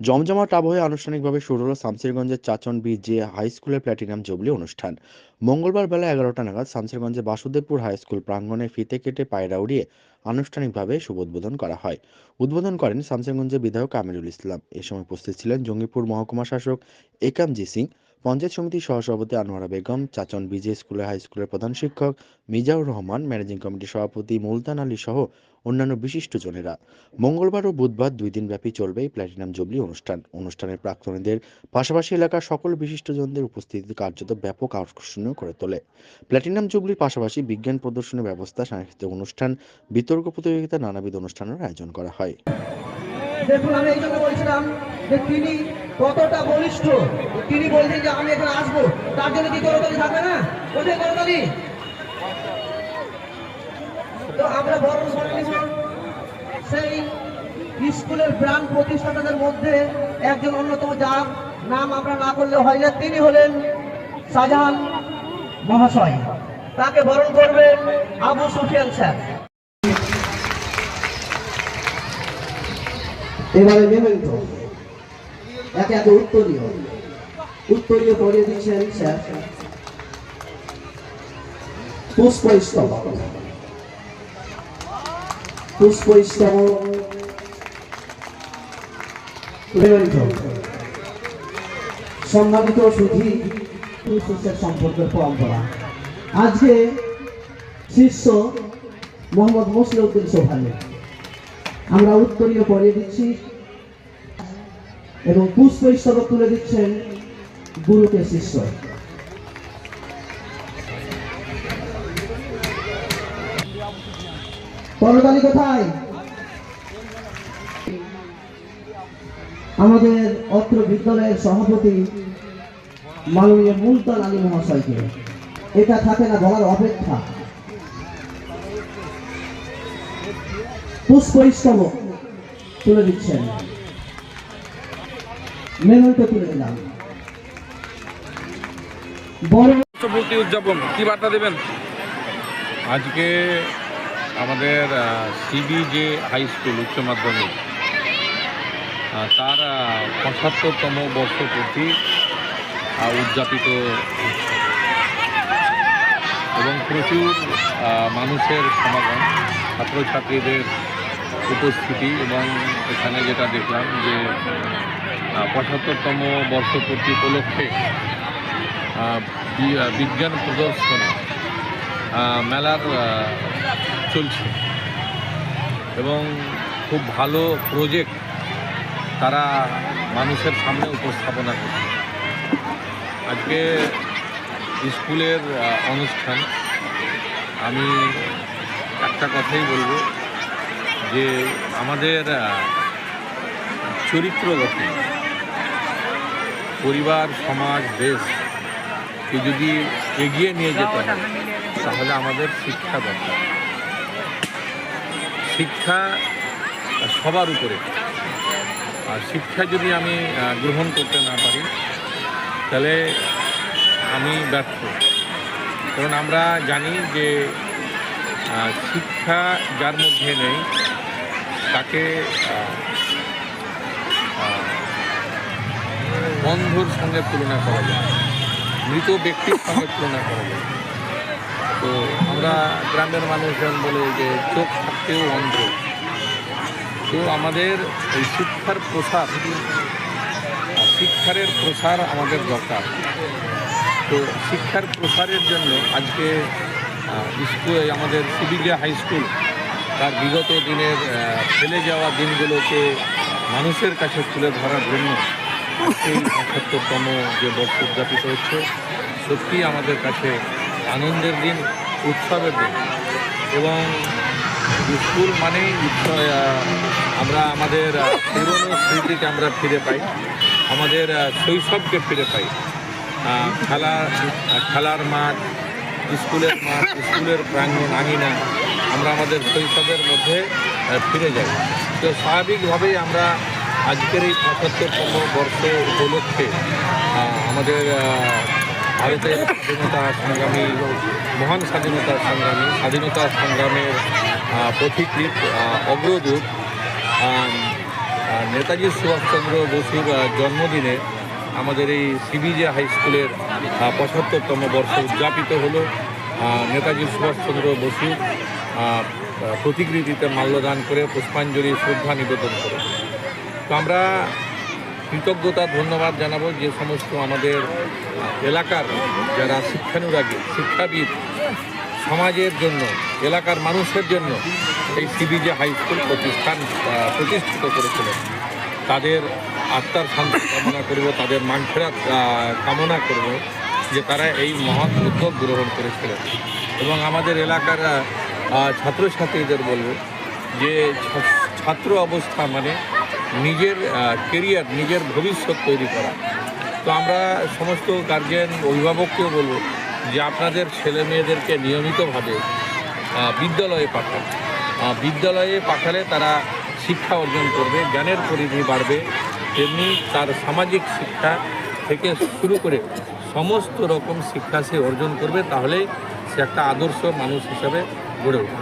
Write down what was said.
জমজমাট আবহে আনুষ্ঠানিকভাবে শুরু হলো শামসিরগঞ্জের চাচন বি জে হাই স্কুলের প্ল্যাটিনাম জুবলি অনুষ্ঠান। মঙ্গলবার বেলা এগারোটা নাগাদ শামসিরগঞ্জের বাসুদেবপুর হাই স্কুল প্রাঙ্গণে ফিতে কেটে পায়রা উড়িয়ে আনুষ্ঠানিকভাবে শুভ উদ্বোধন করা হয়। উদ্বোধন করেন শামসিরগঞ্জের বিধায়ক আমিরুল ইসলাম। এ সময় উপস্থিত ছিলেন জঙ্গিপুর মহকুমা শাসক একামজি সিং পঞ্চায়েত সমিতির সহসভাপতি আনোয়ারা বেগম, চাচন বিজে স্কুলের হাই স্কুলের প্রধান শিক্ষক মিজাউর রহমান, ম্যানেজিং কমিটির সভাপতি মুলতান আলী সহ অন্যান্য বিশিষ্টজনেরা মঙ্গলবার ও বুধবার দুই দিন ব্যাপী চলবে এই প্ল্যাটিনাম জুবলি অনুষ্ঠান। অনুষ্ঠানের প্রাক্তনীদের পাশাপাশি এলাকার সকল বিশিষ্টজনদের উপস্থিতি কার্যত ব্যাপক আকর্ষণীয় করে তোলে। প্ল্যাটিনাম জুবলির পাশাপাশি বিজ্ঞান প্রদর্শনী ব্যবস্থা, সাংস্কৃতিক অনুষ্ঠান, বিতর্ক প্রতিযোগিতা, নানাবিধ অনুষ্ঠানের আয়োজন করা হয়। দেখুন, আমি এই জন্য বলছিলাম যে তিনি কতটা বলিষ্ঠ? তিনি বলছেন যে আমি এখানে আসব। তার জন্য কি করতালি থাকবে না? কোথায় করতালি? তো আমরা নিব সেই স্কুলের প্রাণ প্রতিষ্ঠাতাদের মধ্যে একজন অন্যতম যার নাম আমরা না করলে হয় না, তিনি হলেন শাহজাহান মহাশয়। তাকে বরণ করবেন আবু সুফিয়ান স্যার। এবারে মেমেন্ট একে একে উত্তরীয় উত্তরীয় পড়িয়ে দিচ্ছেন স্যার। পুষ্পস্তবক। পুষ্পস্তবক। মেমেন্ট সম্মানিত সুধী সম্পর্কের পরম্পরা। আজকে শিষ্য মোহাম্মদ মসলিউদ্দিন আমরা উত্তরীয় পরিয়ে দিচ্ছি। এবং পুষ্প স্তবক তুলে দিচ্ছেন গুরুকে শিষ্য। করতালি কোথায়? আমাদের অত্র বিদ্যালয়ের সভাপতি মাননীয় মুলতান আলী মহাশয়কে। এটা থাকে না বলার অপেক্ষা। পুষ্প পুষ্পস্তবক তুলে দিচ্ছেন। মেমন্টো তুলে বড় বর্ষপূর্তি উদযাপন কি বার্তা দেবেন আজকে আমাদের সিবি যে হাই স্কুল উচ্চ মাধ্যমিক তার পঁচাত্তরতম বর্ষপূর্তি উদযাপিত। এবং প্রচুর মানুষের সমাগম ছাত্রছাত্রীদের উপস্থিতি এবং এখানে যেটা দেখলাম যে পঁচাত্তরতম বর্ষপূর্তি উপলক্ষে বিজ্ঞান প্রদর্শনী মেলার চলছে। এবং খুব ভালো প্রজেক্ট তারা মানুষের সামনে উপস্থাপনা করছে। আজকে স্কুলের অনুষ্ঠান, আমি একটা কথাই বলব। যে আমাদের চরিত্র গঠন, পরিবার, সমাজ, দেশ, কে যদি এগিয়ে নিয়ে যেতে হয়, তাহলে আমাদের শিক্ষা দরকার। শিক্ষা সবার উপরে। আর শিক্ষা যদি আমি গ্রহণ করতে না পারি, তাহলে আমি ব্যর্থ। কারণ আমরা জানি যে শিক্ষা যার মধ্যে নেই তাকে বন্ধুর সঙ্গে তুলনা করা যায়, মৃত ব্যক্তির সঙ্গে তুলনা করা যায়। তো আমরা গ্রামের মানুষজন বলে যে চোখ থাকতেও অন্ধ। তো আমাদের এই শিক্ষার প্রসার, শিক্ষারের প্রসার আমাদের দরকার। তো শিক্ষার প্রসারের জন্য আজকে স্কুল, আমাদের সিবিজে হাই স্কুল তার বিগত দিনের ফেলে যাওয়া দিনগুলোকে মানুষের কাছে তুলে ধরার জন্য সেই পঁচাত্তরতম যে বর্ষ উদযাপিত হচ্ছে, সত্যি আমাদের কাছে আনন্দের দিন, উৎসবের দিন। এবং স্কুল মানেই আমরা আমাদের পুরনো স্মৃতিকে আমরা ফিরে পাই, আমাদের শৈশবকে ফিরে পাই। খেলা খেলার মাঠ স্কুলের মাঠ স্কুলের প্রাঙ্গণ, আঙিনা আমরা আমাদের শৈশবের মধ্যে ফিরে যাই। তো স্বাভাবিকভাবেই আমরা আজকের এই পঁচাত্তরতম বর্ষ উপলক্ষে আমাদের ভারতের স্বাধীনতা সংগ্রামী মহান স্বাধীনতা সংগ্রামী স্বাধীনতা সংগ্রামের পথিকৃত অগ্রদূত নেতাজি সুভাষচন্দ্র বসুর জন্মদিনে আমাদের এই সিবিজে হাই স্কুলের পঁচাত্তরতম বর্ষ উদযাপিত হলো নেতাজি সুভাষচন্দ্র আহ, প্রতিকৃতিতে মাল্যদান করে পুষ্পাঞ্জলি, শ্রদ্ধা নিবেদন করে। তো আমরা কৃতজ্ঞতা, ধন্যবাদ জানাব যে সমস্ত আমাদের এলাকার যারা শিক্ষানুরাগী, শিক্ষাবিদ, সমাজের জন্য, এলাকার মানুষের জন্য এই সিবিজে হাই স্কুল প্রতিষ্ঠান প্রতিষ্ঠিত করেছিলেন। তাদের আত্মার শান্তি কামনা করব, তাদের মানফেরাত কামনা করব যে তারা এই মহৎ উদ্যোগ গ্রহণ করেছিলেন। এবং আমাদের এলাকার ছাত্রছাত্রীদের বলব যে ছাত্র অবস্থা মানে নিজের কেরিয়ার নিজের ভবিষ্যৎ তৈরি করা। তো আমরা সমস্ত গার্জেন অভিভাবককেও বলব যে আপনাদের ছেলে মেয়েদেরকে নিয়মিতভাবে বিদ্যালয়ে পাঠান। বিদ্যালয়ে পাঠালে তারা শিক্ষা অর্জন করবে, জ্ঞানের পরিধি বাড়বে, তেমনি তার সামাজিক শিক্ষা থেকে শুরু করে সমস্ত রকম শিক্ষা সে অর্জন করবে তাহলে সে একটা আদর্শ মানুষ হিসাবে গড়ে উঠবে